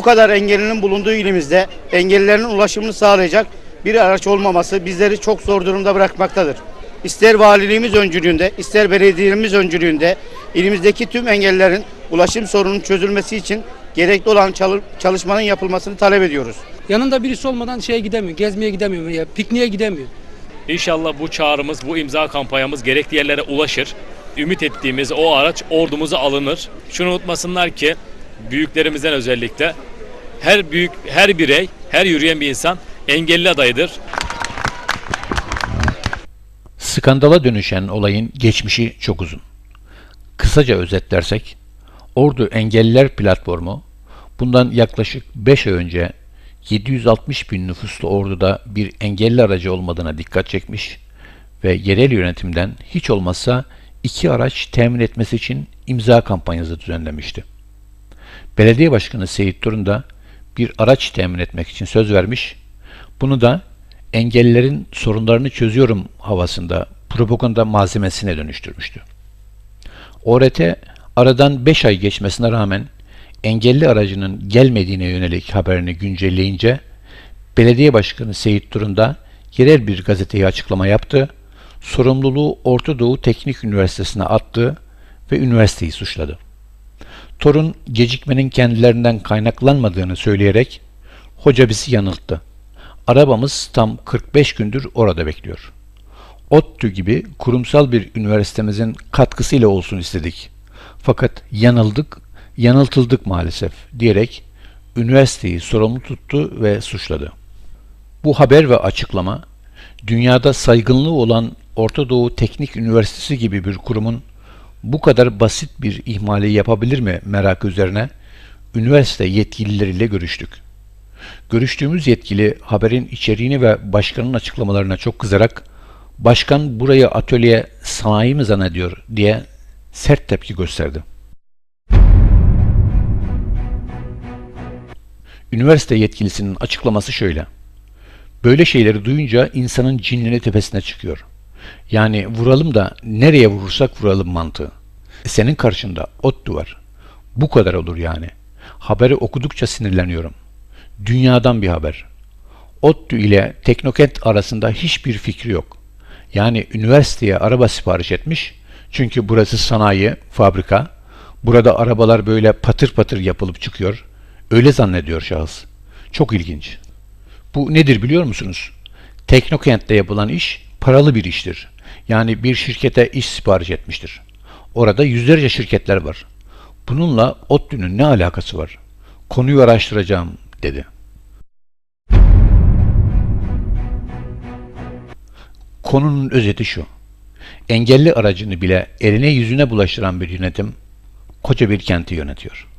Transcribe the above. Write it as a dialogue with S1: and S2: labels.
S1: Bu kadar engellinin bulunduğu ilimizde engellilerin ulaşımını sağlayacak bir araç olmaması bizleri çok zor durumda bırakmaktadır. İster valiliğimiz öncülüğünde, ister belediyemiz öncülüğünde ilimizdeki tüm engellerin ulaşım sorununun çözülmesi için gerekli olan çalı- çalışmanın yapılmasını talep ediyoruz.
S2: Yanında birisi olmadan şeye gidemiyor, gezmeye gidemiyor, ya pikniğe gidemiyor.
S3: İnşallah bu çağrımız, bu imza kampanyamız gerekli yerlere ulaşır. Ümit ettiğimiz o araç ordumuza alınır. Şunu unutmasınlar ki büyüklerimizden özellikle her büyük, her birey, her yürüyen bir insan engelli adayıdır.
S4: Skandala dönüşen olayın geçmişi çok uzun. Kısaca özetlersek, Ordu Engelliler Platformu bundan yaklaşık 5 ay önce 760 bin nüfuslu orduda bir engelli aracı olmadığına dikkat çekmiş ve yerel yönetimden hiç olmazsa iki araç temin etmesi için imza kampanyası düzenlemişti. Belediye Başkanı Seyit Turun da bir araç temin etmek için söz vermiş. Bunu da engellilerin sorunlarını çözüyorum havasında propaganda malzemesine dönüştürmüştü. ORT aradan 5 ay geçmesine rağmen engelli aracının gelmediğine yönelik haberini güncelleyince belediye başkanı Seyit Turun da yerel bir gazeteye açıklama yaptı, sorumluluğu Orta Doğu Teknik Üniversitesi'ne attı ve üniversiteyi suçladı. Torun gecikmenin kendilerinden kaynaklanmadığını söyleyerek hoca bizi yanılttı. Arabamız tam 45 gündür orada bekliyor. ODTÜ gibi kurumsal bir üniversitemizin katkısıyla olsun istedik. Fakat yanıldık, yanıltıldık maalesef diyerek üniversiteyi sorumlu tuttu ve suçladı. Bu haber ve açıklama dünyada saygınlığı olan Orta Doğu Teknik Üniversitesi gibi bir kurumun bu kadar basit bir ihmali yapabilir mi merak üzerine üniversite yetkilileriyle görüştük. Görüştüğümüz yetkili haberin içeriğini ve başkanın açıklamalarına çok kızarak başkan burayı atölye sanayi mi zannediyor diye sert tepki gösterdi. Üniversite yetkilisinin açıklaması şöyle. Böyle şeyleri duyunca insanın cinleri tepesine çıkıyor. Yani vuralım da nereye vurursak vuralım mantığı. Senin karşında ODTÜ var. Bu kadar olur yani. Haberi okudukça sinirleniyorum. Dünyadan bir haber. ODTÜ ile Teknokent arasında hiçbir fikri yok. Yani üniversiteye araba sipariş etmiş. Çünkü burası sanayi, fabrika. Burada arabalar böyle patır patır yapılıp çıkıyor. Öyle zannediyor şahıs. Çok ilginç. Bu nedir biliyor musunuz? Teknokent'te yapılan iş paralı bir iştir. Yani bir şirkete iş sipariş etmiştir. Orada yüzlerce şirketler var. Bununla ODTÜ'nün ne alakası var? Konuyu araştıracağım dedi. Konunun özeti şu. Engelli aracını bile eline yüzüne bulaştıran bir yönetim koca bir kenti yönetiyor.